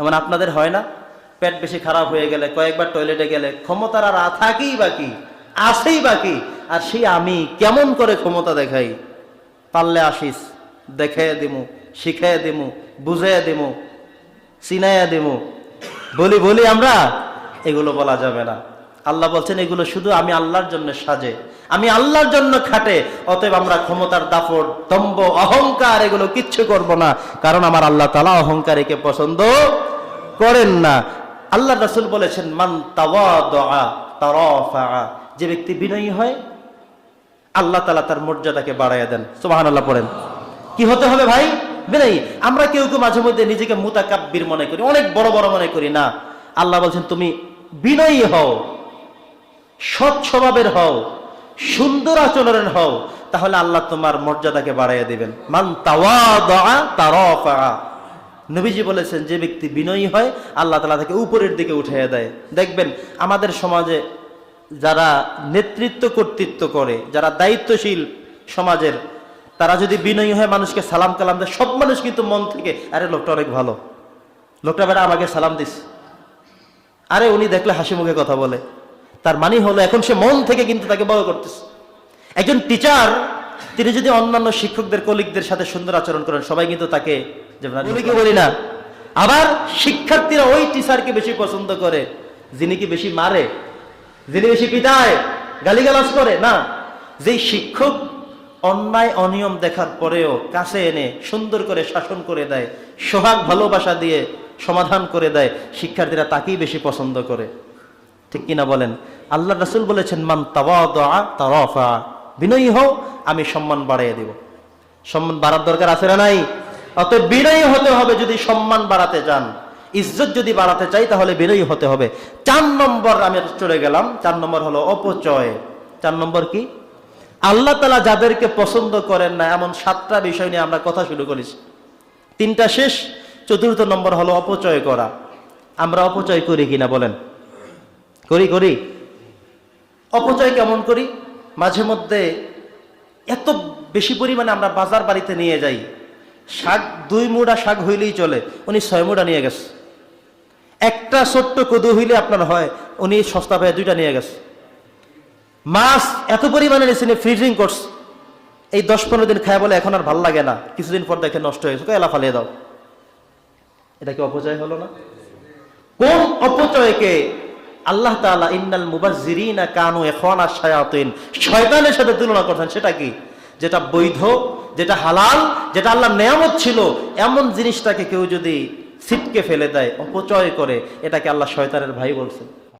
এমন আপনাদের হয় না? পেট বেশি খারাপ হয়ে গেলে, কয়েকবার টয়লেটে গেলে ক্ষমতার আর থাকেই বাকি? আসেই বাকি। আর সেই আমি কেমন করে ক্ষমতা দেখাই? পারলে আসিস, দেখে দিমু শিখাইয়া দিমু বুঝাইয়া দিমু, চিনাইয়া দিমু। বলি বলি আমরা, এগুলো বলা যাবে না। আল্লাহ বলছেন, এগুলো শুধু আমি আল্লাহর জন্য সাজে। আমি আল্লাহর জন্য খাটে, অতএব আমরা ক্ষমতার দাপট দম্ব অহংকার এগুলো কিচ্ছু করব না। কারণ আমার আল্লাহ তালা অহংকারীকে পছন্দ করেন না। আল্লাহ রাসুল বলেছেন, মান যে ব্যক্তি বিনয়ী হয়, আল্লাহ তালা তার মর্যাদাকে বাড়াইয়া দেন। সুবাহান আল্লাহ পড়েন। কি হতে হবে ভাই? বিনয়ী। আমরা কেউ কেউ মাঝে মধ্যে নিজেকে মুতাকাব্বির মনে করি, অনেক বড় বড় মনে করি, না। আল্লাহ বলছেন, তুমি বিনয়ী হও সৎ স্বভাবের হও, সুন্দর আচরণের হও, তাহলে আল্লাহ তোমার মর্যাদাকে বাড়াইয়া দিবেন। মান তাওয়াদআ তারাফা নবীজি বলেছেন, যে ব্যক্তি বিনয়ী হয়, আল্লাহ তালা তাকে উপরের দিকে উঠাইয়া দেয়। দেখবেন, আমাদের সমাজে যারা নেতৃত্ব কর্তৃত্ব করে, যারা দায়িত্বশীল সমাজের, তারা যদি বিনয়ী হয়, মানুষকে সালাম কালাম দেয়, সব মানুষ কিন্তু মন থেকে, আরে, লোকটা অনেক ভালো। লোকটা বেটা আমাকে সালাম দিস। আরে, উনি দেখলে হাসি মুখে কথা বলে। তার মানে হলো, এখন সে মন থেকে কিন্তু তাকে বড় করতেছে। একজন টিচার তিনি যদি অন্যান্য শিক্ষকদের কলিগদের সাথে সুন্দর আচরণ করেন সবাই কিন্তু তাকে কি বলি না। আবার শিক্ষার্থীরা ওই টিচারকে বেশি পছন্দ করে যিনি কি বেশি মারে? যিনি বেশি পিটায়? গালিগালাজ করে? না। যেই শিক্ষক অন্যায় অনিয়ম দেখার পরেও কাছে এনে সুন্দর করে শাসন করে দেয় সোহাগ ভালোবাসা দিয়ে সমাধান করে দেয় শিক্ষার্থীরা তাকেই বেশি পছন্দ করে। ঠিক কিনা বলেন? আল্লাহ রাসুল বলেছেন মান তাওয়া বিনয়ী হও, আমি সম্মান বাড়াইয়া দিব। সম্মান বাড়ার দরকার আছে না নাই? অত বিনয়ী হতে হবে যদি সম্মান বাড়াতে চান। ইজ্জত যদি বাড়াতে চাই, তাহলে বিনয়ী হতে হবে। চার নম্বর আমি চলে গেলাম, চার নম্বর হলো অপচয়। চার নম্বর কি? আল্লাহ তালা যাদেরকে পছন্দ করেন না, এমন সাতটা বিষয় নিয়ে আমরা কথা শুরু করেছি। তিনটা শেষ, চতুর্থ নম্বর হলো অপচয় করা। আমরা অপচয় করি কিনা বলেন? করি করি। অপচয় কেমন করি? মাঝে মধ্যে এত বেশি পরিমাণে আমরা বাজার বাড়িতে নিয়ে যাই। শাক, দুই মুড়া শাক হইলেই চলে, উনি ছয় মুড়া নিয়ে গেছে। একটা ছোট্ট কদু হইলে আপনার হয়, উনি সস্তা পেয়ে দুইটা নিয়ে গেছে। মাছ এত পরিমাণে নিয়েছেন ফ্রিজিং করছে। এই দশ পনেরো দিন খায় বলে এখন আর ভালো লাগে না। কিছুদিন পর দেখে নষ্ট হয়ে গেছে। এলা ফালিয়ে দাও। এটা কি অপচয় হলো না? কোন অপচয়কে আল্লাহ তালা ইন্নাল মুবাজিরা কানু এখনা শায়াতিন। শয়তানের সাথে তুলনা করছেন, সেটা কি? যেটা বৈধ, যেটা হালাল, যেটা আল্লাহ নেয়ামত ছিল, এমন জিনিসটাকে কেউ যদি ছিটকে ফেলে দেয়, অপচয় করে, এটাকে আল্লাহ শয়তানের ভাই বলছেন।